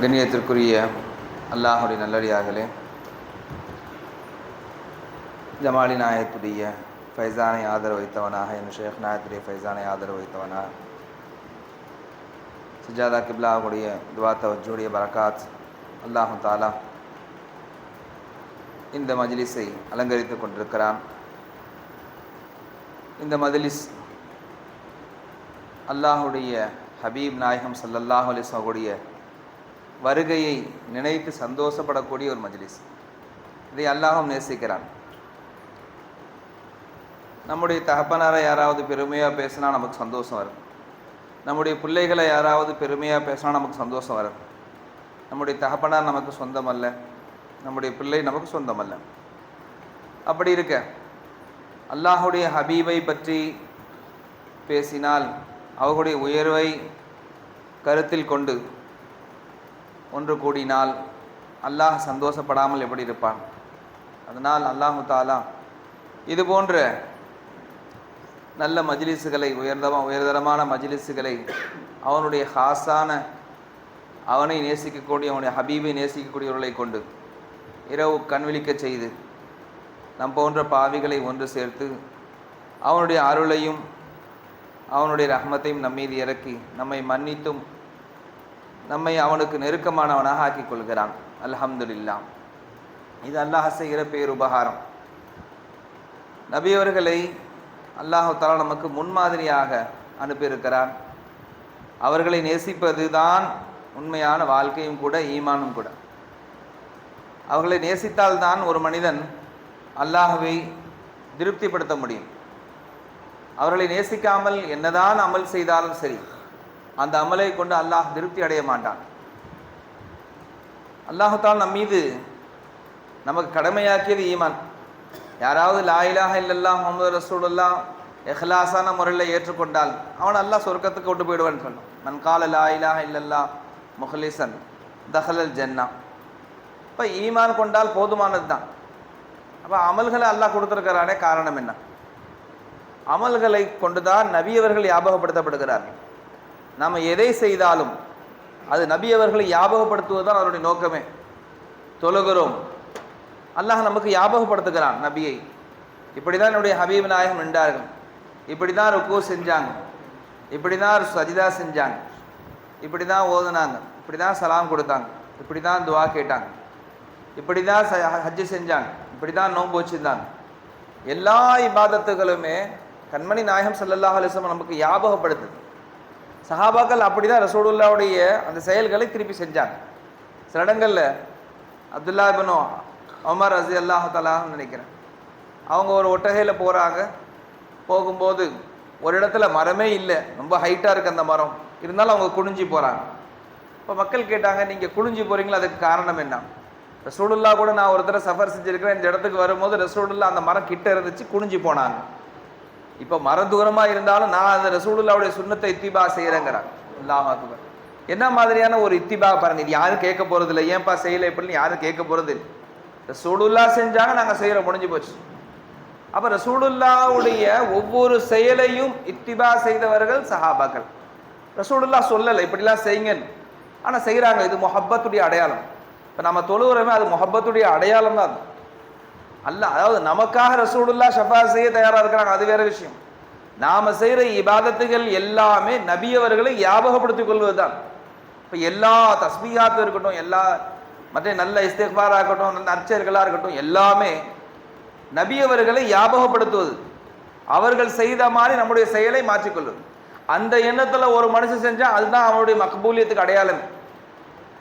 கண்ணியத்திற்குரிய அல்லாஹுடைய நல்லடியார்களே ஜமாலி நாயத்துடைய ஃபைசானை ஆதரவு வைத்தவனாக என் ஷேக் நாயத்துடைய ஃபைசானை ஆதரவு வைத்தவனாக சுஜாதா கிப்லாவுடைய துவா தவஜுடைய பரக்காத் அல்லாஹு தாலா இந்த மஜ்லிஸை அலங்கரித்து கொண்டிருக்கிறான். இந்த மஜ்லிஸ் அல்லாஹுடைய ஹபீப் நாயகம் சல்லல்லாஹ் அலிஸ்வகுடைய வருகையை நினைத்து சந்தோஷப்படக்கூடிய ஒரு மஜ்லிஸ். இதை அல்லாஹும் நேசிக்கிறான். நம்முடைய தகப்பனாரை யாராவது பெருமையாக பேசினா நமக்கு சந்தோஷம் வரும். நம்முடைய பிள்ளைகளை யாராவது பெருமையாக பேசினா நமக்கு சந்தோஷம் வரும். நம்முடைய தகப்பனார் நமக்கு சொந்தம் அல்ல நம்முடைய பிள்ளை நமக்கு சொந்தம் அல்ல அப்படி இருக்க அல்லாஹுடைய ஹபீபை பற்றி பேசினால் அவர்களுடைய உயர்வை கருத்தில் கொண்டு ஒன்று கூடினால் அல்லாஹ் சந்தோஷப்படாமல் எப்படி இருப்பான்? அதனால் அல்லாஹு தாலா இது போன்ற நல்ல மஜ்லிஸுகளை உயர்ந்தமா உயர்தரமான மஜ்லிஸுகளை அவனுடைய ஹாஸான அவனை நேசிக்கக்கூடிய அவனுடைய ஹபீபை நேசிக்கக்கூடியவர்களை கொண்டு இரவு கண்விழிக்க செய்து நம் போன்ற பாவிகளை ஒன்று சேர்த்து அவனுடைய அருளையும் அவனுடைய ரஹ்மத்தையும் நம்மீது இறக்கி நம்மை மன்னித்தும் நம்மை அவனுக்கு நெருக்கமானவனாக ஆக்கிக் கொள்கிறான் அல்ஹம்துல்லா இது அல்லாஹ் செய்கிற பேருபகாரம். நபியவர்களை அல்லாஹு தாலா நமக்கு முன்மாதிரியாக அனுப்பியிருக்கிறார். அவர்களை நேசிப்பது தான் உண்மையான வாழ்க்கையும் கூட ஈமானும் கூட. அவர்களை நேசித்தால்தான் ஒரு மனிதன் அல்லாஹுவை திருப்திப்படுத்த முடியும். அவர்களை நேசிக்காமல் என்னதான் அமல் செய்தாலும் சரி அந்த அமலை கொண்டு அல்லாஹ் திருப்தி அடைய மாட்டான். அல்லாஹால் நம் மீது நமக்கு கடமையாக்கியது ஈமான். யாராவது லாயிலாக இல்லல்லா முகமது ரசூலல்லா எஹ்லாசான முறையில் ஏற்றுக்கொண்டால் அவன் அல்லாஹ் சொர்க்கத்துக்கு கொண்டு போயிடுவான்னு சொன்னான் மன் கால லாயிலாக இல்லல்லா முஹலிசன் தஹலல் ஜன்னா. இப்போ ஈமான் கொண்டால் போதுமானது தான். அப்போ அமல்களை அல்லாஹ் கொடுத்துருக்கிறானே காரணம் என்ன? அமல்களை கொண்டுதான் நபியவர்கள் ஞாபகப்படுத்தப்படுகிறார்கள். நாம் எதை செய்தாலும் அது நபியை அவர்களை ஞாபகப்படுத்துவது தான் அவருடைய நோக்கமே. தொழுகிறோம். அல்லாஹ் நமக்கு ஞாபகப்படுத்துகிறான் நபியை. இப்படி தான் என்னுடைய ஹபீப் நாயகம் நின்றார்கள். இப்படி தான் ருக்கு செஞ்சாங்க. இப்படி தான் சஜிதா செஞ்சாங்க. இப்படி தான் ஓதுனாங்க. இப்படி தான் சலாம் கொடுத்தாங்க. இப்படி தான் துவா கேட்டாங்க. இப்படி தான் ஹஜ்ஜு செஞ்சாங்க. இப்படி தான் நோன்பு வச்சுருந்தாங்க. எல்லா இபாதத்துகளுமே கண்மணி நாயகம் சல்லல்லாஹ் அலிஸ்லம் நமக்கு ஞாபகப்படுத்துது. சஹாபாக்கள் அப்படி தான் ரசூலுல்லாவுடைய அந்த செயல்களை திருப்பி செஞ்சாங்க. சில இடங்களில் அப்துல்லா பினோ ஒமர் அசி அல்லாஹலான்னு நினைக்கிறேன். அவங்க ஒரு ஒட்டகையில் போகிறாங்க போகும்போது ஒரு இடத்துல மரமே இல்லை. ரொம்ப ஹைட்டாக இருக்குது அந்த மரம். இருந்தாலும் அவங்க குனிஞ்சி போகிறாங்க இப்போ மக்கள் கேட்டாங்க நீங்கள் குனிஞ்சி போகிறீங்களா அதுக்கு காரணம் என்ன? ரசூலுல்லா கூட நான் ஒரு தடவை சஃபர் செஞ்சுருக்கிறேன். இந்த இடத்துக்கு வரும்போது ரசூலுல்லா அந்த மரம் கிட்ட இருந்துச்சு குனிஞ்சி போனாங்க. இப்போ மர தூரமாக இருந்தாலும் நான் அந்த ரசூலுல்லாவுடைய சுண்ணத்தை இத்திபா செய்கிறேங்கிறாங்க அல்லாஹ் அக்பர். என்ன மாதிரியான ஒரு இத்திபா பாருங்க இது யாரும் கேட்க போகிறது இல்லை. ஏன்பா செய்யலை இப்படின்னு யாரும் கேட்க போகிறது இல்லை. ரசூலுல்லா செஞ்சாங்க நாங்கள் செய்கிற முடிஞ்சு போச்சு. அப்போ ரசூலுல்லாவுடைய ஒவ்வொரு செயலையும் இத்திபா செய்தவர்கள் சஹாபாக்கள். ரசூலுல்லா சொல்லலை இப்படிலாம் செய்யுங்கன்னு. ஆனால் செய்கிறாங்க இது மொஹப்பத்துடைய அடையாளம். இப்போ நம்ம தொழுகிறோமே அது மொஹப்பத்துடைய அடையாளம் தான் அது அல்ல அதாவது நமக்காக ரசூலுல்லா ஷஃபா செய்ய தயாராக இருக்கிறாங்க அது வேற விஷயம். நாம செய்கிற இபாதத்துகள் எல்லாமே நபியவர்களை ஞாபகப்படுத்திக் கொள்வது தான் இப்போ எல்லா தஸ்மியாத்தும் இருக்கட்டும் எல்லா மற்ற நல்ல இஸ்திஃபாராக இருக்கட்டும் நல்ல அர்ச்சர்களாக இருக்கட்டும் எல்லாமே நபியவர்களை ஞாபகப்படுத்துவது. அவர்கள் செய்த மாதிரி நம்முடைய செயலை மாற்றிக்கொள்வது அந்த எண்ணத்தில் ஒரு மனுஷன் செஞ்சால் அதுதான் அவனுடைய மக்பூலியத்துக்கு அடையாளம்.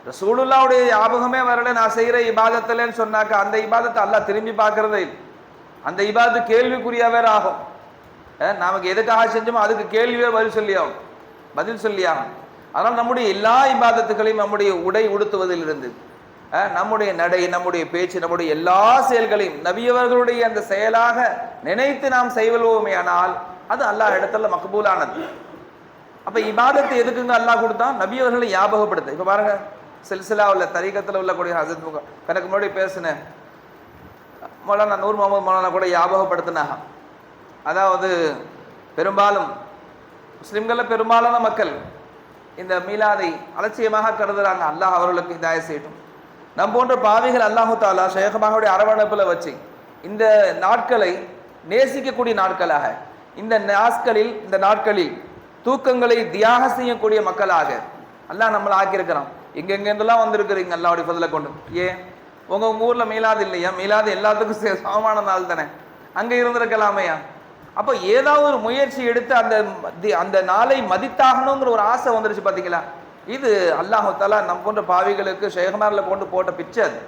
ரசூலுல்லாவுடைய ஞாபகமே வரல. நான் செய்கிற இபாதத்தில்னு சொன்னாக்க அந்த இபாதத்தை அல்லாஹ் திரும்பி பார்க்கறதே இல்லை. அந்த இபாதத்து கேள்விக்குறியா வேற ஆகும் நமக்கு எதுக்காக செஞ்சோமோ அதுக்கு கேள்வியே பதில் சொல்லியாகும். பதில் சொல்லியாகும். அதனால் நம்முடைய எல்லா இபாதத்துகளையும் நம்முடைய உடை உடுத்துவதிலிருந்து நம்முடைய நடை நம்முடைய பேச்சு நம்முடைய எல்லா செயல்களையும் நபியவர்களுடைய அந்த செயலாக நினைத்து நாம் செய்வல்வோமே ஆனால் அது அல்லாஹ் இடத்துல மகபூலானது. அப்ப இபாதத்தை எதுக்குங்க அல்லாஹ் கொடுத்தா நபியவர்களை ஞாபகப்படுத்த. இப்ப பாருங்க. சில்சிலா உள்ள தரீக்கத்தில் உள்ளக்கூடிய ஹசத் முகம் எனக்கு முன்னாடி பேசினேன் மௌலானா நூர் முகமது மௌலானா கூட ஞாபகப்படுத்தினாக அதாவது பெரும்பாலும் முஸ்லீம்களில் பெரும்பாலான மக்கள் இந்த மீலாதை அலட்சியமாக கருதுறாங்க. அல்லாஹ் அவர்களுக்கு இதாய செய்யட்டும். நம் போன்ற பாவிகள் அல்லாஹு தாலா ஷேகமாவுடைய அரவணைப்பில் வச்சு இந்த நாட்களை நேசிக்கக்கூடிய நாட்களாக இந்த நாட்களில் இந்த நாட்களில் தூக்கங்களை தியாகம் செய்யக்கூடிய மக்களாக அல்லாஹ் நம்மளை ஆக்கியிருக்கிறான். எங்கெங்கெங்கெல்லாம் வந்திருக்கிறீங்க அல்லாவுடைய பதில கொண்டு? ஏன்? உங்க உங்க ஊர்ல மீளாது இல்லையா? மீளாது எல்லாத்துக்கும் சே- சமமான நாள் தானே. அங்கே இருந்திருக்கலாமையா? அப்போ ஏதாவது ஒரு முயற்சி எடுத்து அந்த தி- அந்த நாளை மதித்தாகணுங்கிற ஒரு ஆசை வந்துருச்சு பார்த்தீங்களா இது அல்லாஹாலா நம் போன்ற பாவிகளுக்கு ஷேகமார்ல கொண்டு போட்ட பிச்சை அது.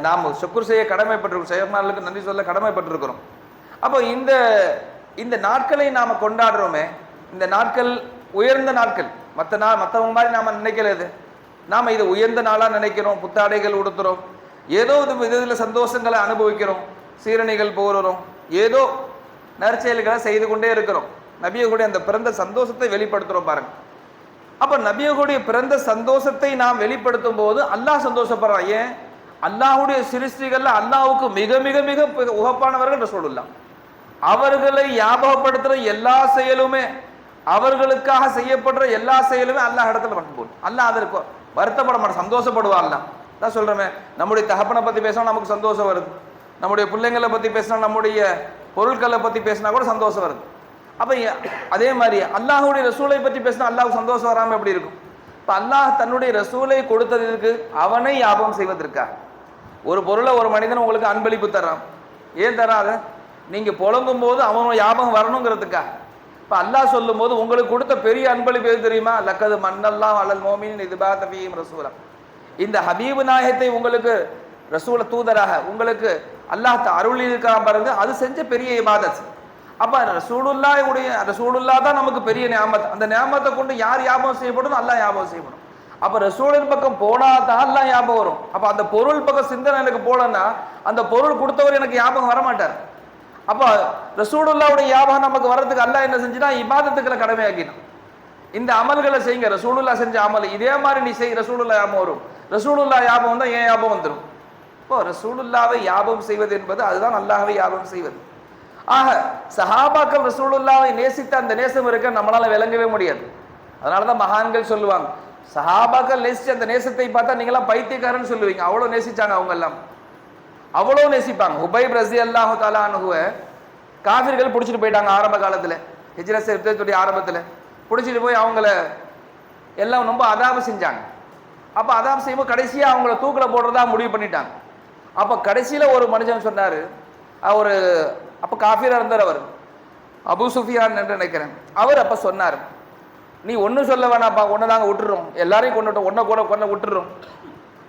நாம் சுக்குர் செய்ய கடமைப்பட்டிருக்கோம். ஷேகமார்களுக்கு நன்றி சொல்ல கடமைப்பட்டிருக்கிறோம். அப்போ இந்த இந்த நாட்களை நாம் கொண்டாடுறோமே இந்த நாட்கள் உயர்ந்த நாட்கள். மற்ற நாள் மற்றவங்க மாதிரி நாம் நினைக்கிறது நாம் இதை உயர்ந்த நாளாக நினைக்கிறோம் புத்தாடைகள் உடுத்துகிறோம் ஏதோ ஒரு விதத்தில் சந்தோஷங்களை அனுபவிக்கிறோம் சீரணிகள் போகிறோம். ஏதோ நற்செயல்களை செய்து கொண்டே இருக்கிறோம். நபியகுடைய அந்த பிறந்த சந்தோஷத்தை வெளிப்படுத்துகிறோம் பாருங்க. அப்போ நபியகுடைய பிறந்த சந்தோஷத்தை நாம் வெளிப்படுத்தும் போது அல்லாஹ் சந்தோஷப்படுறான். ஏன்? அல்லாஹ்வுடைய சிருஷ்டிகளில் அல்லாஹுக்கு மிக மிக மிக உகப்பானவர்கள் சொல்லலாம். அவர்களை ஞாபகப்படுத்துகிற எல்லா செயலுமே அவர்களுக்காக செய்யப்படுற எல்லா செயலுமே அல்லாஹ் இடத்துல மகபூல் அல்லாஹ் அதற்கு வருத்தப்பட மாட்டோம் சந்தோஷப்படுவான் அல்லாஹ் தான் சொல்றேன் நம்முடைய தகப்பனை பற்றி பேசினா நமக்கு சந்தோஷம் வருது. நம்முடைய பிள்ளைங்களை பற்றி பேசினா நம்முடைய பொருட்களை பற்றி பேசினா கூட சந்தோஷம் வருது. அப்போ அதே மாதிரி அல்லாஹுடைய ரசூலை பற்றி பேசினா அல்லாஹ் சந்தோஷம் வராமல் எப்படி இருக்கும்? இப்போ அல்லாஹ் தன்னுடைய ரசூலை கொடுத்ததற்கு அவனை ஞாபகம் செய்வதற்காக ஒரு பொருளை ஒரு மனிதன் உங்களுக்கு அன்பளிப்பு தர்றான் ஏன் தராத? நீங்கள் புலம்பும் போது அவன் ஞாபகம் வரணுங்கிறதுக்காக இப்ப அல்லாஹ் சொல்லும் போது உங்களுக்கு கொடுத்த பெரிய அன்பளிப்பு எது தெரியுமா? லக்கது மன்னல்லாம் அலல் மோமின் இதுபா பாத்தபியும் ரசூலம் இந்த ஹபீபு நாயகத்தை உங்களுக்கு ரசூல தூதராக உங்களுக்கு அல்லாஹ் அருள் இருக்கான் பாருங்க அது செஞ்ச பெரிய இபாதத் அப்ப ரசூலுல்லா உடைய ரசூலுல்லா தான் நமக்கு பெரிய ஞாபகம் அந்த ஞாபகத்தை கொண்டு யார் ஞாபகம் செய்யப்படும் அல்லா ஞாபகம் செய்யப்படும். அப்ப ரசூலின் பக்கம் போனா தான் எல்லாம் ஞாபகம் வரும். அப்ப அந்த பொருள் பக்கம் சிந்தனை எனக்கு போலன்னா அந்த பொருள் கொடுத்தவர் எனக்கு ஞாபகம் வர மாட்டார் அப்போ ரசூலுல்லாவுடைய ஞாபகம் நமக்கு வர்றதுக்கு அல்லாஹ் என்ன செஞ்சுனா இபாதத்துக்களை கடமையாக்கினான். இந்த அமல்களை செய்யுங்க. ரசூலுல்லா செஞ்ச அமல். இதே மாதிரி நீ செய் ரசூலுல்லா ஞாபகம் வரும். ரசூலுல்லா ஞாபகம் தான் ஏன் ஞாபகம் வந்துடும் இப்போ ரசூலுல்லாவை ஞாபகம் செய்வது என்பது அதுதான் நல்லாவே ஞாபகம் செய்வது. ஆக சஹாபாக்கள் ரசூலுல்லாவை நேசித்த அந்த நேசம் இருக்க நம்மளால விளங்கவே முடியாது. அதனால தான் மகான்கள் சொல்லுவாங்க சஹாபாக்கள் நேசித்து அந்த நேசத்தை பார்த்தா நீங்களாம் பைத்தியக்காரன்னு சொல்லுவீங்க. அவ்வளோ நேசிச்சாங்க அவங்க எல்லாம். அவ்வளோ நேசிப்பாங்க. ஹுபைப் ரசி அல்லாஹு தாலா அனுகுவ காஃபிர்கள் பிடிச்சிட்டு போயிட்டாங்க ஆரம்ப காலத்தில். ஹிஜ்ரஸ் யுத்தத்துடைய ஆரம்பத்தில். பிடிச்சிட்டு போய் அவங்கள எல்லாம் ரொம்ப அதாப செஞ்சாங்க. அப்போ அதாப செய்யும்போது கடைசியாக அவங்கள தூக்கில் போடுறதா முடிவு பண்ணிட்டாங்க. அப்போ கடைசியில் ஒரு மனுஷன் சொன்னார் ஒரு அப்போ காஃபீராக இருந்தார் அவர். அபு சுஃபியான் என்று நினைக்கிறேன். அவர் அப்போ சொன்னார் நீ ஒன்றும் சொல்ல வேணாப்பா ஒன்று நாங்கள் விட்டுறோம். எல்லாரையும் கொண்டுட்டோம் ஒன்றை கூட கொண்டு விட்டுறோம்.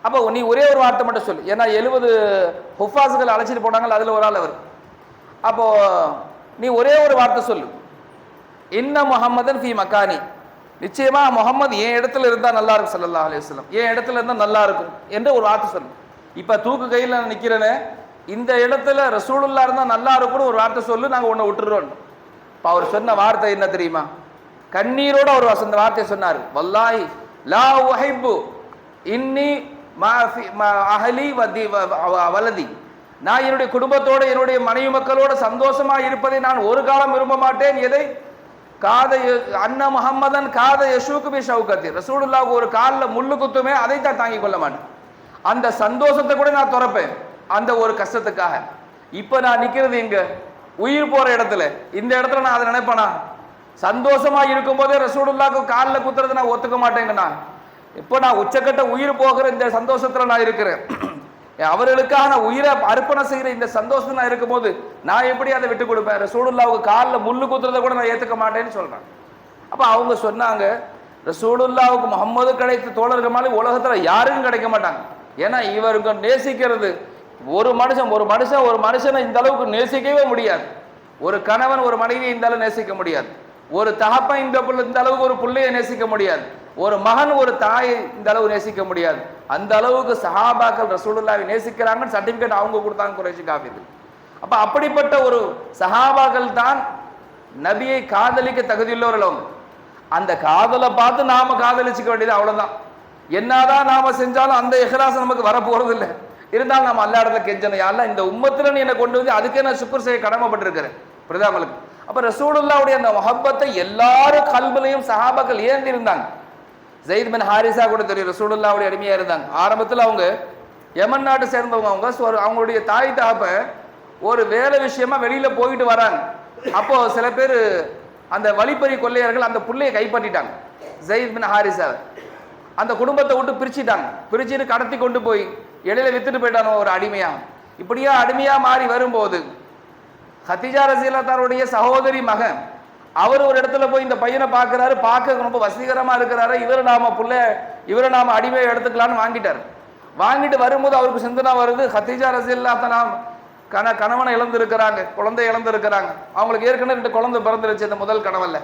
அப்போ நீ ஒரே ஒரு வார்த்தை மட்டும் சொல்லு. ஏன்னா எழுபது ஹுஃபாஸுகள் அழைச்சிட்டு போனாங்க அதில் ஒரு ஆள் அவர். அப்போ நீ ஒரே ஒரு வார்த்தை சொல்லு. இன்ன முகம்மதன் ஃபி மக்கானி நிச்சயமாக முகமது என் இடத்துல இருந்தால் நல்லா இருக்கும் சல்லா அலிஸ்லாம் என் இடத்துல இருந்தால் நல்லா இருக்கும் என்று ஒரு வார்த்தை சொல்லு. இப்போ தூக்கு கையில் நான் நிற்கிறேன்னு இந்த இடத்துல ரசூலுல்லா இருந்தால் நல்லா இருக்கும்னு ஒரு வார்த்தை சொல்லு நாங்கள் உன்னை விட்டுறோம். இப்போ அவர் சொன்ன வார்த்தை என்ன தெரியுமா? கண்ணீரோட அவர் அந்த வார்த்தையை சொன்னார். வல்லாய் லா உஹிப்பு இன்னி அகலி அஹலி வதி வலதி. நான் என்னுடைய குடும்பத்தோடு என்னுடைய மனைவி மக்களோட சந்தோஷமா இருப்பதை நான் ஒரு காலம் விரும்ப மாட்டேன். எதை? காத ய- அன்ன முஹம்மதன் காத யசூக்கு பி ஷவுகத்தி ஒரு காலில் முள்ளு குத்துமே அதை தான் தாங்கிக் கொள்ள மாட்டேன். அந்த சந்தோஷத்தை கூட நான் துறப்பேன். அந்த ஒரு கஷ்டத்துக்காக. இப்போ நான் நிற்கிறது இங்கே. உயிர் போகிற இடத்துல. இந்த இடத்துல நான் அதை நினைப்பேனா? சந்தோஷமா இருக்கும்போதே ரசூடுல்லாவுக்கு காலில் குத்துறது நான் ஒத்துக்க மாட்டேங்க நான். இப்போ நான் உச்சக்கட்ட உயிர் போகிற இந்த சந்தோஷத்தில் நான் இருக்கிறேன். அவர்களுக்காக நான் உயிரை அர்ப்பணம் செய்கிற இந்த சந்தோஷம் நான் இருக்கும்போது நான் எப்படி அதை விட்டு கொடுப்பேன்? ரசூலுல்லாவுக்கு காலில் முள்ளு குத்துறதை கூட நான் ஏத்துக்க மாட்டேன்னு சொல்கிறேன் அப்போ அவங்க சொன்னாங்க ரசூலுல்லாவுக்கு முகம்மது கிடைத்த தோழர்கள் மாதிரி உலகத்தில் யாருக்கும் கிடைக்க மாட்டாங்க. ஏன்னா இவருக்கு நேசிக்கிறது ஒரு மனுஷன் ஒரு மனுஷன் ஒரு மனுஷனை இந்த அளவுக்கு நேசிக்கவே முடியாது. ஒரு கணவன் ஒரு மனைவியை இந்த அளவு நேசிக்க முடியாது. ஒரு தகப்பன் இந்த பிள்ளை இந்த அளவுக்கு ஒரு பிள்ளையை நேசிக்க முடியாது. ஒரு மகன் ஒரு தாயை இந்த அளவு நேசிக்க முடியாது. அந்த அளவுக்கு சஹாபாக்கள் ரசூலுல்லாவை நேசிக்கிறாங்கன்னு சர்டிபிகேட் அவங்க கொடுத்தாங்க குறைச்சி காப்பீர்கள் அப்ப அப்படிப்பட்ட ஒரு சஹாபாக்கள் தான் நபியை காதலிக்க தகுதியுள்ளவர்கள் அவங்க. அந்த காதலை பார்த்து நாம காதலிச்சுக்க வேண்டியது அவ்வளவுதான். என்னதான் நாம செஞ்சாலும் அந்த இஹ்லாஸ் நமக்கு வர இல்லை இருந்தாலும் நம்ம எல்லா இடத்துல கெஞ்சணும் இந்த உம்மத்துல நீ என்னை கொண்டு வந்து அதுக்கே நான் சுக்கர் செய்ய கடமைப்பட்டிருக்கிறேன். பிரதாமலுக்கு அப்ப ரசூலுல்லாவுடைய அந்த மொஹப்பத்தை எல்லாரும் கல்விலையும் சஹாபாக்கள் ஏந்தி இருந்தாங்க ஜெயித் பின் ஹாரிசா கூட தெரியும் ரசூலுல்லாவுடைய அடிமையா இருந்தாங்க. ஆரம்பத்தில் அவங்க யமன் நாட்டை சேர்ந்தவங்க அவங்க அவங்களுடைய தாய் தகப்ப ஒரு வேலை விஷயமா வெளியில போயிட்டு வராங்க. அப்போ சில பேர் அந்த வழிப்பறி கொள்ளையர்கள் அந்த புள்ளையை கைப்பற்றிட்டாங்க ஜெயித் பின் ஹாரிசா. அந்த குடும்பத்தை விட்டு பிரிச்சுட்டாங்க. பிரிச்சுட்டு கடத்தி கொண்டு போய் இடையில வித்துட்டு போயிட்டானோ ஒரு அடிமையா. இப்படியா அடிமையா மாறி வரும்போது ஹத்திஜா ரசீலத்தாருடைய சகோதரி மகன். அவர் ஒரு இடத்துல போய் இந்த பையனை பார்க்கறாரு பார்க்க ரொம்ப வசீகரமாக இருக்கிறாரு. இவரை நாம புள்ள இவரை நாம அடிமையை எடுத்துக்கலான்னு வாங்கிட்டார். வாங்கிட்டு வரும்போது அவருக்கு சிந்தனை வருது ஹத்திஜா ரசீல்லா கண கணவனை இழந்திருக்கிறாங்க குழந்தை இழந்திருக்கிறாங்க. அவங்களுக்கு ஏற்கனவே ரெண்டு குழந்தை பிறந்துருச்சு இந்த முதல் கணவன்ல.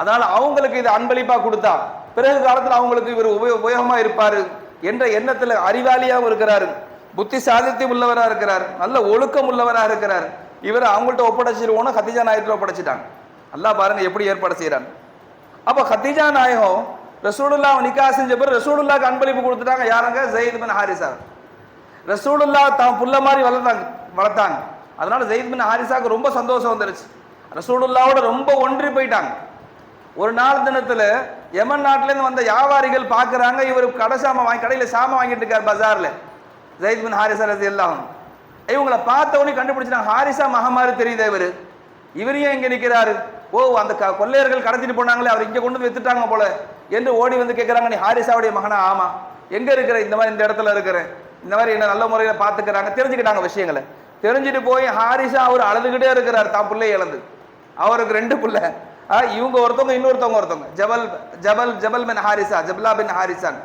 அதனால் அவங்களுக்கு இது அன்பளிப்பாக கொடுத்தா பிறகு காலத்தில் அவங்களுக்கு இவர் உபயோ உபயோகமாக இருப்பார் என்ற எண்ணத்தில் அறிவாளியாகவும் இருக்கிறாரு. புத்தி சாதித்தியம் உள்ளவராக இருக்கிறார். நல்ல ஒழுக்கம் உள்ளவராக இருக்கிறார். இவர் அவங்கள்ட்ட ஒப்படைச்சிருவோன்னு ஹத்திஜா நாயகத்தில் ஒப்படைச்சிட்டாங்க. நல்லா பாருங்க எப்படி ஏற்பாடு செய்கிறாங்க அப்போ ஹத்திஜா நாயகம் ரசூலுல்லா நிக்கா செஞ்ச பிறகு ரசூலுல்லாக்கு அன்பளிப்பு கொடுத்துட்டாங்க. யாருங்க? ஜெயித் பின் ஹாரிசா. ரசூலுல்லா தான் புள்ள மாதிரி வளர்த்தாங்க வளர்த்தாங்க. அதனால ஜெயித் பின் ஹாரிசாவுக்கு ரொம்ப சந்தோஷம் வந்துருச்சு. ரசூலுல்லாவோட ரொம்ப ஒன்றி போயிட்டாங்க. ஒரு நாள் தினத்தில் எமன் நாட்டிலேருந்து வந்த வியாபாரிகள் பார்க்குறாங்க இவர் கடை சாமான் வாங்கி கடையில் சாமான் வாங்கிட்டு இருக்கார் பஜாரில். ஜெயித் பின் ஹாரிசா ரசி எல்லாம் இவங்களை பார்த்த உடனே கண்டுபிடிச்சிட்டாங்க. ஹாரிசா மகமாரி தெரியுதே இவர்? இவர் ஏன் இங்கே நிற்கிறாரு ஓ அந்த க- கொள்ளையர்கள் கடத்திட்டு போனாங்களே அவர் இங்கே கொண்டு வந்து வித்துட்டாங்க போல என்று ஓடி வந்து கேட்குறாங்க நீ ஹாரிசாவுடைய மகனா? ஆமா. எங்க இருக்கிற? இந்த மாதிரி இந்த இடத்துல இருக்கிறேன் இந்த மாதிரி என்ன நல்ல முறையில் பார்த்துக்கிறாங்க. தெரிஞ்சுக்கிட்டாங்க விஷயங்களை. தெரிஞ்சுட்டு போய் ஹாரிசா அவர் அழுதுகிட்டே இருக்கிறார். தான் பிள்ளை இழந்து. அவருக்கு ரெண்டு பிள்ளை. ஆ, இவங்க ஒருத்தவங்க இன்னொருத்தவங்க ஒருத்தவங்க. ஜபல் ஜபல் ஜபல் பின் ஹாரிசா ஜபலா பின் ஹாரிசான்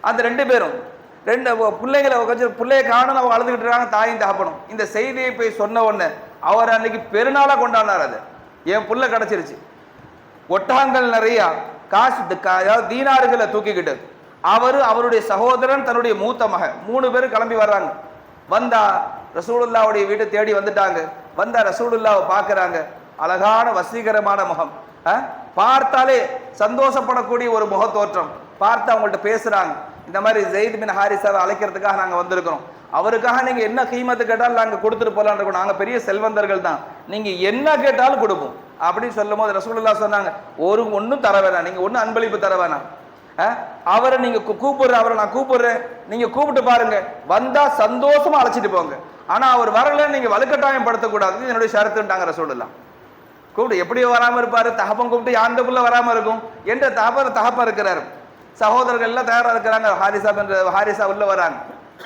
அந்த ரெண்டு பேரும் ரெண்டு பிள்ளைங்களை கொஞ்சம் பிள்ளைய காணும் அவங்க அழுதுகிட்டு இருக்காங்க தாயும் தகப்பனும். இந்த செய்தியை போய் சொன்ன உடனே அவர் அன்னைக்கு பெருநாளாக கொண்டாடினார் அது. என் புள்ள கிடச்சிருச்சு. ஒட்டகங்கள் நிறையா காசு அதாவது தீனாறுகளை தூக்கிக்கிட்டு. அவர் அவருடைய சகோதரன் தன்னுடைய மூத்த மகன். மூணு பேரும் கிளம்பி வர்றாங்க. வந்தா ரசூலுல்லாவுடைய வீட்டை தேடி வந்துட்டாங்க. வந்தா ரசூலுல்லாவை பார்க்குறாங்க. அழகான வசீகரமான முகம். ஆ? பார்த்தாலே சந்தோஷப்படக்கூடிய ஒரு முகத்தோற்றம். பார்த்து அவங்கள்ட்ட பேசுறாங்க. இந்த மாதிரி ஜெயித் பின் ஹாரிசாவை அழைக்கிறதுக்காக நாங்கள் வந்திருக்கிறோம். அவருக்காக நீங்க என்ன கீமத்து கேட்டாலும் நாங்கள் கொடுத்துட்டு போகலான்னு இருக்கோம். நாங்கள் பெரிய செல்வந்தர்கள் தான். நீங்க என்ன கேட்டாலும் கொடுப்போம். அப்படின்னு சொல்லும் போது ரசூலுல்லா சொன்னாங்க ஒரு ஒன்றும் தர வேணாம். நீங்க ஒன்றும் அன்பளிப்பு தர வேணாம். அவரை நீங்க கூப்பிடுற அவரை நான் கூப்பிடுறேன். நீங்க கூப்பிட்டு பாருங்க. வந்தா சந்தோஷமா அழைச்சிட்டு போங்க. ஆனா அவர் வரல நீங்க வலுக்கட்டாயம் படுத்தக்கூடாது. என்னுடைய ஷரத்துட்டாங்க ரசூலுல்லா கூப்பிட்டு எப்படியோ வராம இருப்பாரு. தகப்பன் கூப்பிட்டு யாண்டுக்குள்ள வராம இருக்கும்? என்ற தகப்பன் தகப்பன் இருக்கிறாரு? சகோதரர்கள் எல்லாம் தயாராக இருக்கிறாங்க. ஹாரிசா என்ற ஹாரிசா உள்ள வராங்க.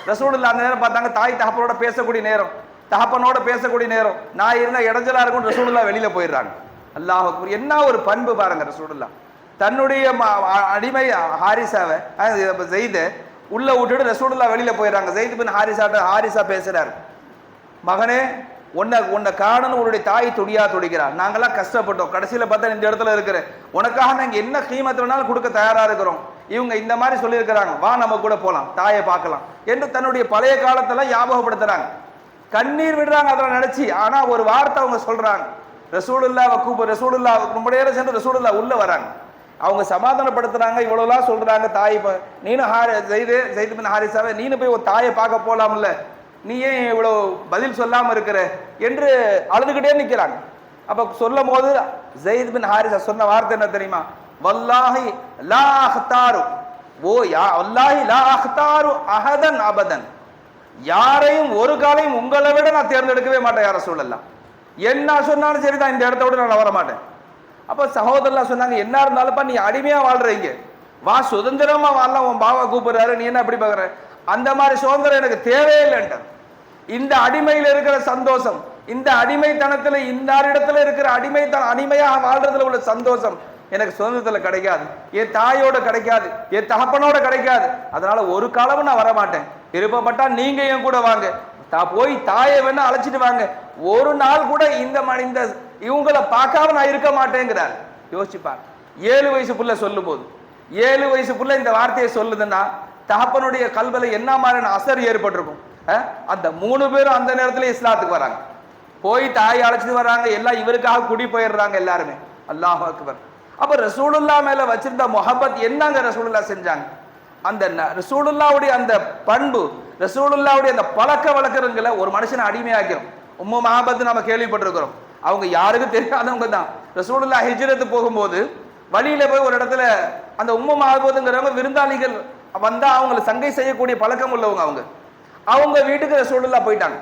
ரசூடுல்லா அந்த நேரம் பார்த்தாங்க தாய் தகப்பனோட பேசக்கூடிய நேரம். தகப்பனோட பேசக்கூடிய நேரம். நான் இருந்தால் இடைஞ்சலா இருக்கும் ரசூலுல்லாஹ் வெளியில போயிடுறாங்க. அல்லாஹ் என்ன ஒரு பண்பு பாருங்க ரசூடுல்லா தன்னுடைய ம- அடிமை ஹாரிசாவை ஜெயித உள்ள விட்டுட்டு ரசூடுல்லா வெளியில போயிடுறாங்க. ஜெயித் பின் ஹாரிசாட்ட ஹாரிசா பேசுறாரு. மகனே உன்னை உன்னை காணணும் உன்னுடைய தாய் துடியா துடிக்கிறார். நாங்களாம் கஷ்டப்பட்டோம். கடைசியில் பார்த்தா இந்த இடத்துல இருக்கிறேன். உனக்காக நாங்கள் என்ன கீமத்து வேணாலும் கொடுக்க தயாராக இருக்கிறோம். இவங்க இந்த மாதிரி சொல்லியிருக்கிறாங்க. வா நம்ம கூட போகலாம் தாயை பார்க்கலாம். என்று தன்னுடைய பழைய காலத்தெல்லாம் ஞாபகப்படுத்துறாங்க. கண்ணீர் விடுறாங்க அதெல்லாம் நினச்சி. ஆனால் ஒரு வார்த்தை அவங்க சொல்றாங்க. ரசூலுல்லாவை கூப்பு ரசூலுல்லா ரொம்ப நேரம் சென்று ரசூலுல்லா உள்ளே வராங்க. அவங்க சமாதானப்படுத்துறாங்க இவ்வளோலாம் சொல்றாங்க. தாய் இப்போ நீனும் ஹாரி ஜெயிது ஜெயிது பின் ஹாரிசாவை நீனு போய் ஒரு தாயை பார்க்க போகலாம்ல நீ ஏன் இவ்வளோ பதில் சொல்லாமல் இருக்கிற? என்று அழுதுகிட்டே நிற்கிறாங்க அப்போ சொல்லும் போது ஜெயித் பின் ஹாரிசா சொன்ன வார்த்தை என்ன தெரியுமா? வல்லாஹி லா அஹ்தாரு. ஓ யா வல்லாஹி லா அஹ்தாரு அஹதன் அபதன். யாரையும் ஒரு காலையும் உங்களை விட நான் தேர்ந்தெடுக்கவே மாட்டேன் யார சொல்லலாம் என்ன சொன்னாலும் சரிதான் இந்த இடத்த விட நான் வர மாட்டேன். அப்போ சகோதரலாம் சொன்னாங்க என்ன இருந்தாலும்ப்பா நீ அடிமையாக வாழ்கிறீங்க வா சுதந்திரமாக வாழலாம் உன் பாவா கூப்பிடுறாரு. நீ என்ன எப்படி பார்க்குற அந்த மாதிரி சுதந்திரம் எனக்கு தேவையில்லைன்ட்டு இந்த அடிமையில் இருக்கிற சந்தோஷம் இந்த அடிமைத்தனத்தில் இந்த இடத்துல இருக்கிற அடிமைத்தன அடிமையாக வாழ்றதுல உள்ள சந்தோஷம் எனக்கு சுதந்திரத்தில் கிடைக்காது. என் தாயோட கிடைக்காது. என் தகப்பனோட கிடைக்காது. அதனால ஒரு காலமும் நான் வர மாட்டேன் விருப்பப்பட்டா நீங்க என் கூட வாங்க. தா போய் தாயை வேணா அழைச்சிட்டு வாங்க. ஒரு நாள் கூட இந்த மனித இந்த இவங்களை பார்க்காம நான் இருக்க மாட்டேங்கிறார். யோசிச்சுப்பார். ஏழு வயசு புள்ள சொல்லும் போது ஏழு வயசு புள்ள இந்த வார்த்தையை சொல்லுதுன்னா தகப்பனுடைய கல்வில என்ன மாதிரியான அசர் ஏற்பட்டிருக்கும்? அந்த மூணு பேரும் அந்த நேரத்துல இஸ்லாத்துக்கு வராங்க. போய் தாய் அழைச்சிட்டு வராங்க. எல்லாம் இவருக்காக குடி போயிடுறாங்க எல்லாருமே. அல்லாஹ் அக்பர். அப்ப ரசூலுல்லா மேல வச்சிருந்த முஹப்பத் என்னங்க ரசூலுல்லா செஞ்சாங்க? அந்த ரசூலுல்லாவுடைய அந்த பண்பு ரசூலுல்லாவுடைய அந்த பழக்க வழக்கங்களை ஒரு மனுஷனை அடிமையாக்கிறோம் உம்மு மஹபத் நம்ம கேள்விப்பட்டிருக்கிறோம். அவங்க யாருக்கும் தெரியாதவங்க தான். ரசூலுல்லா ஹிஜ்ரத்து போகும்போது வழியில போய் ஒரு இடத்துல அந்த உம்மு ஆகுதுங்கிறவங்க விருந்தாளிகள் வந்தா அவங்களை சங்கை செய்யக்கூடிய பழக்கம் உள்ளவங்க அவங்க. அவங்க வீட்டுக்கு ரசூலுல்லா போயிட்டாங்க.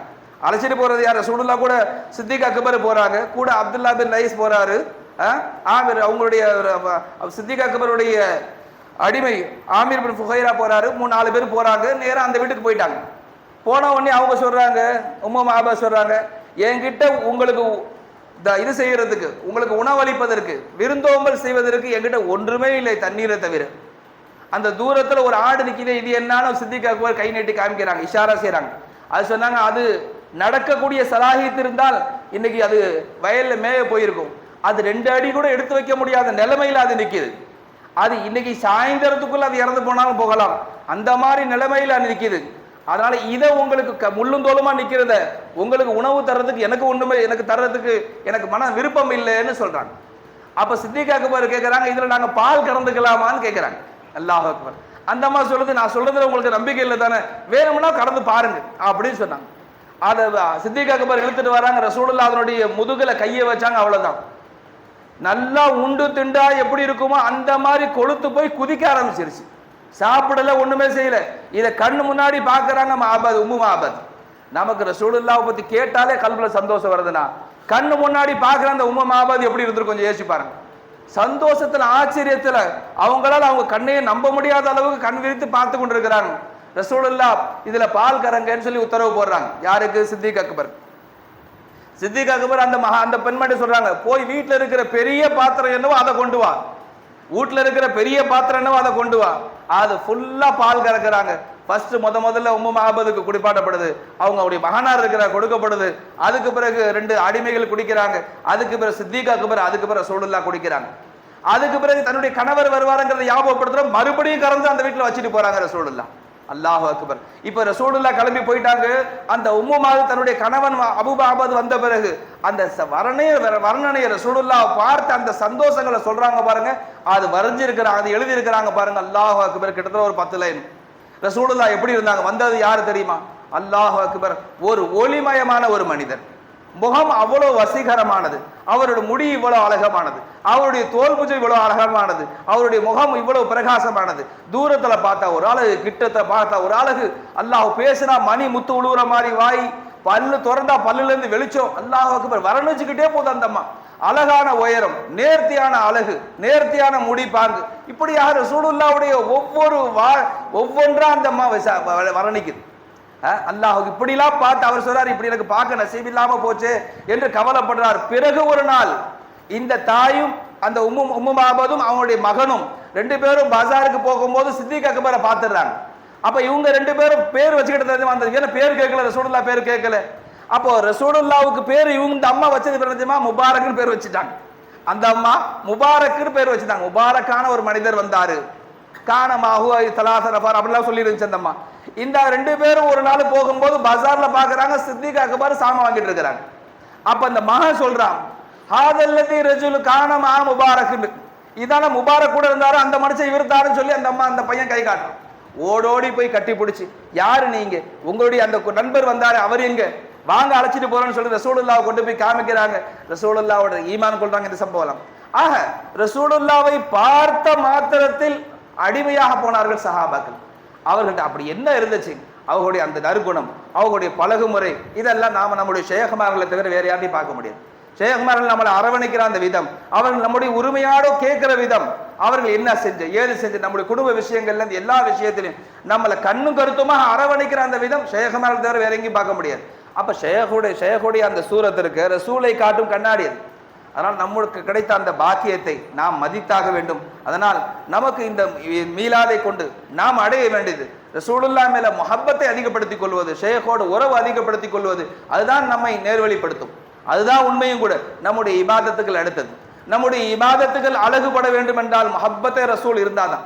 அழைச்சிட்டு போறது யார்? ரசூலுல்லா கூட சித்திக் அக்பர் போறாங்க. கூட அப்துல்லா பின் லைஸ் போறாரு. ஆமீர் அவங்களுடைய சித்திக் அக்பருடைய அடிமை ஆமீர் பின் ஃபுகைரா போறாரு. மூணு நாலு பேர் போறாங்க. நேராக அந்த வீட்டுக்கு போயிட்டாங்க. போன உடனே அவங்க சொல்றாங்க உம்மா மாபா சொல்றாங்க என்கிட்ட உங்களுக்கு த- இது செய்யறதுக்கு உங்களுக்கு உணவளிப்பதற்கு விருந்தோம்பல் செய்வதற்கு என்கிட்ட ஒன்றுமே இல்லை தண்ணீரை தவிர. அந்த தூரத்தில் ஒரு ஆடு நிக்குது. இது என்னன்னு சித்திக் அக்பர் கை நீட்டி காமிக்கிறாங்க இஷாரா செய்கிறாங்க அது சொன்னாங்க அது நடக்கக்கூடிய சலாகித்து இருந்தால் இன்னைக்கு அது வயலில் மேய போயிருக்கும். அது ரெண்டு அடி கூட எடுத்து வைக்க முடியாத நிலைமையில் அது நிற்கிது அது இன்னைக்கு சாயந்தரத்துக்குள்ள அது இறந்து போனாலும் போகலாம். அந்த மாதிரி நிலைமையில் அது நிற்கிது அதனால இதை உங்களுக்கு க- முள்ளும் தோலுமா நிற்கிறத உங்களுக்கு உணவு தர்றதுக்கு எனக்கு ஒன்றுமே எனக்கு தர்றதுக்கு எனக்கு மன விருப்பம் இல்லைன்னு சொல்றாங்க. அப்ப சித்திக் அக்பர் கேட்குறாங்க இதில் நாங்கள் பால் கறந்துக்கலாமான்னு கேட்குறாங்க அல்லாஹ் அக்பர். அந்த அம்மா சொல்லுது நான் சொல்றதுல உங்களுக்கு நம்பிக்கை இல்லை தானே? வேணும்னா கடந்து பாருங்க. அப்படின்னு சொன்னாங்க. அதை சித்திக் அக்பர் இழுத்துட்டு வராங்க. ரசூலுல்லா அதனுடைய முதுகில் கையை வச்சாங்க அவ்வளோதான் நல்லா உண்டு திண்டா எப்படி இருக்குமோ அந்த மாதிரி கொளுத்து போய் குதிக்க ஆரம்பிச்சிருச்சு. சாப்பிடல ஒண்ணுமே செய்யல. இதை கண்ணு முன்னாடி பாக்குறாங்க மாபத் உம்மு மாபத். நமக்கு ரசூலுல்லாவை பத்தி கேட்டாலே கல்வில சந்தோஷம் வருதுன்னா கண்ணு முன்னாடி பாக்குற அந்த உம்ம மாபத் எப்படி இருந்திருக்கும் கொஞ்சம் யோசிச்சு பாருங்க. சந்தோஷத்துல ஆச்சரியத்துல அவங்களால அவங்க கண்ணையே நம்ப முடியாத அளவுக்கு கண் விரித்து பார்த்து கொண்டிருக்கிறாங்க. ரசூலுல்லா இதுல பால் கரங்கன்னு சொல்லி உத்தரவு போடுறாங்க. யாருக்கு? சித்திக் அக்பர் சித்திக் அக்பர் அந்த மகா அந்த பெண்மணி சொல்றாங்க போய் வீட்டில் இருக்கிற பெரிய பாத்திரம் என்னவோ அதை கொண்டு வா. வீட்டில் இருக்கிற பெரிய பாத்திரம் என்னவோ அதை கொண்டு வா. அது ஃபுல்லா பால் கறக்குறாங்க. ஃபர்ஸ்ட் முத முதல்ல உம்மு மகாபதுக்கு குடிப்பாட்டப்படுது. அவங்க அவருடைய மகனார் இருக்கிற கொடுக்கப்படுது. அதுக்கு பிறகு ரெண்டு அடிமைகள் குடிக்கிறாங்க. அதுக்கு பிறகு சித்திக் அக்பர் அதுக்கு பிறகு சூழல்லா குடிக்கிறாங்க. அதுக்கு பிறகு தன்னுடைய கணவர் வருவாருங்கிறத ஞாபகப்படுத்துற மறுபடியும் கறந்து அந்த வீட்டில் வச்சுட்டு போறாங்க சூழல்லாம் அல்லாஹ் அக்பர். இப்ப ரசூடுல்லா கிளம்பி போயிட்டாங்க. அந்த உம்முமாது தன்னுடைய கணவன் அபுபாபது வந்த பிறகு அந்த ச- வர்ணனைய ரசூடுல்லா பார்த்து அந்த சந்தோஷங்களை சொல்றாங்க பாருங்க. அது வரைஞ்சிருக்கிறாங்க அது எழுதி இருக்கிறாங்க பாருங்க. அல்லாஹ் அக்பர். கிட்டத்தட்ட ஒரு பத்து லைன் ரசூடுல்லா எப்படி இருந்தாங்க? வந்தது யாரு தெரியுமா? அல்லாஹ் அக்பர். ஒரு ஒளிமயமான ஒரு மனிதர் முகம் அவ்வளவு வசீகரமானது. அவருடைய முடி இவ்வளவு அழகமானது. அவருடைய தோல் புஜம் இவ்வளவு அழகமானது. அவருடைய முகம் இவ்வளவு பிரகாசமானது. தூரத்துல பார்த்தா ஒரு அழகு கிட்டத்தை பார்த்தா ஒரு அழகு. அல்லாஹ் பேசினா மணி முத்து உழுவுற மாதிரி வாய் பல்லு திறந்தா பல்லுல இருந்து வெளிச்சம். அல்லாஹுக்கு அக்பர் வர்ணிச்சுக்கிட்டே போகுது அந்த அம்மா. அழகான உயரம் நேர்த்தியான அழகு நேர்த்தியான முடி பாங்கு. இப்படியாக சூடுல்லாவுடைய ஒவ்வொரு வா ஒவ்வொன்றா அந்த அம்மா வ- வர்ணிக்குது. அல்லாஹ் இப்படிலாம் பார்த்து அவர் சொல்றாரு இப்படி எனக்கு பார்க்க நசீபில்லாம போச்சு என்று கவலைப்படுறார். பிறகு ஒரு நாள் இந்த தாயும் அந்த உம்மு உம்மு மாபதும் அவனுடைய மகனும் ரெண்டு பேரும் பஜாருக்கு போகும்போது சித்திக் அக்பரை பார்த்துடுறாங்க. அப்ப இவங்க ரெண்டு பேரும் பேர் வச்சுக்கிட்டு தெரியுமா? அந்த ஏன்னா பேர் கேட்கல ரசூடுல்லா பேர் கேட்கல. அப்போ ரசூடுல்லாவுக்கு பேர் இவங்க இந்த அம்மா வச்சது பேர் தெரியுமா? முபாரக்னு பேர் வச்சுட்டாங்க. அந்த அம்மா முபாரக்னு பேர் வச்சுட்டாங்க. முபாரக்கான ஒரு மனிதர் வந்தாரு. காணமாகு தலாச நஃபர் அப்படிலாம் சொல்லி இருந்துச்சு இந்த ரெண்டு பேரும் ஒரு நாள் போகும்போது பஜார்ல பாக்குறாங்க சித்திக் அக்பர் சாமான் வாங்கிட்டு இருக்கிறாங்க. அப்ப அந்த மகன் சொல்றான் ஹாதல்லதி ரஜுல் காணமா முபாரக் இதான முபாரக் கூட இருந்தாரு அந்த மனுஷன் இவர் சொல்லி அந்த அம்மா அந்த பையன் கை காட்டுறான். ஓடோடி போய் கட்டி பிடிச்சி யாரு நீங்க? உங்களுடைய அந்த கு- நண்பர் வந்தாரு அவர் எங்க? வாங்க அழைச்சிட்டு போறோம்னு சொல்லி ரசூலுல்லாவை கொண்டு போய் காமிக்கிறாங்க. ரசூலுல்லாவோட ஈமான் கொள்றாங்க இந்த சம்பவம் ஆக ரசூலுல்லாவை பார்த்த மாத்திரத்தில் அடிமையாக போனார்கள் சஹாபாக்கள். அவர்கள்ட்ட அப்படி என்ன இருந்துச்சு? அவர்களுடைய அந்த நறுகுணம் அவர்களுடைய பழகுமுறை இதெல்லாம் நாம நம்முடைய ஷேகமார்களை தவிர வேற யாரையும் பார்க்க முடியாது. ஷேகுமார்கள் நம்மளை அரவணைக்கிற அந்த விதம் அவர்கள் நம்முடைய உரிமையாடோ கேட்கிற விதம் அவர்கள் என்ன செஞ்சு ஏது செஞ்சு நம்முடைய குடும்ப விஷயங்கள்ல இருந்து எல்லா விஷயத்திலையும் நம்மளை கண்ணும் கருத்துமாக அரவணைக்கிற அந்த விதம் ஷேகுமார்கள் தவிர வேற எங்கேயும் பார்க்க முடியாது. அப்ப ஷேகுடைய ஷேகுடைய அந்த சூரத்திற்கு ரசூலை காட்டும் கண்ணாடி அது. அதனால் நம்மளுக்கு கிடைத்த அந்த பாக்கியத்தை நாம் மதித்தாக வேண்டும். அதனால் நமக்கு இந்த மீளாதை கொண்டு நாம் அடைய வேண்டியது ரசூலுல்லா மேல முஹப்பத்தை அதிகப்படுத்திக் கொள்வது ஷேகோடு உறவு அதிகப்படுத்திக் கொள்வது அதுதான் நம்மை நேர்வழிப்படுத்தும். அதுதான் உண்மையும் கூட நம்முடைய இபாதத்துக்கள் அடுத்தது. நம்முடைய இபாதத்துகள் அழகுபட வேண்டும் என்றால் மொஹப்பத்தை ரசூல் இருந்தாதான்.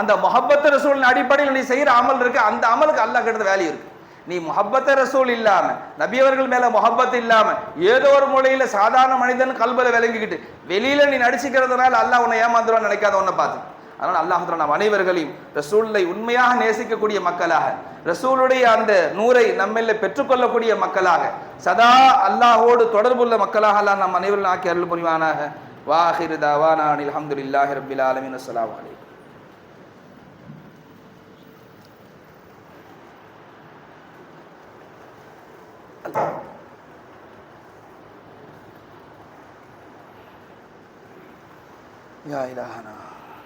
அந்த மொஹப்பத்து ரசூலின் அடிப்படையில் நீ செய்கிற அமல் இருக்கு அந்த அமலுக்கு அல்லாஹ் கிட்ட வேல்யூ இருக்கு. நீ முஹப்பத்த ரசூல் இல்லாம நபி அவர்கள் மேல முஹப்பத் இல்லாம ஏதோ ஒரு மூலையில சாதாரண மனிதன் கல்பல விளங்கிக்கிட்டு வெளியில நீ நடிச்சுக்கிறதுனால அல்லாஹ் உன்னை ஏமாந்துருவான்னு நினைக்காத உன்னை பார்த்து. அதனால அல்லாஹ் நாம் அனைவர்களையும் ரசூலை உண்மையாக நேசிக்கக்கூடிய மக்களாக ரசூலுடைய அந்த நூரை நம்மில் பெற்றுக்கொள்ளக்கூடிய மக்களாக சதா அல்லாஹோடு தொடர்புள்ள மக்களாக அல்லாஹ் நம் அனைவரும் ஆக்கி அருள் புரிவானாக. வாஹிர் தாவானா அனில் அல்ஹம்துலில்லாஹி ரப்பில் ஆலமீன். அஸ்ஸலாமு யா இலாஹனா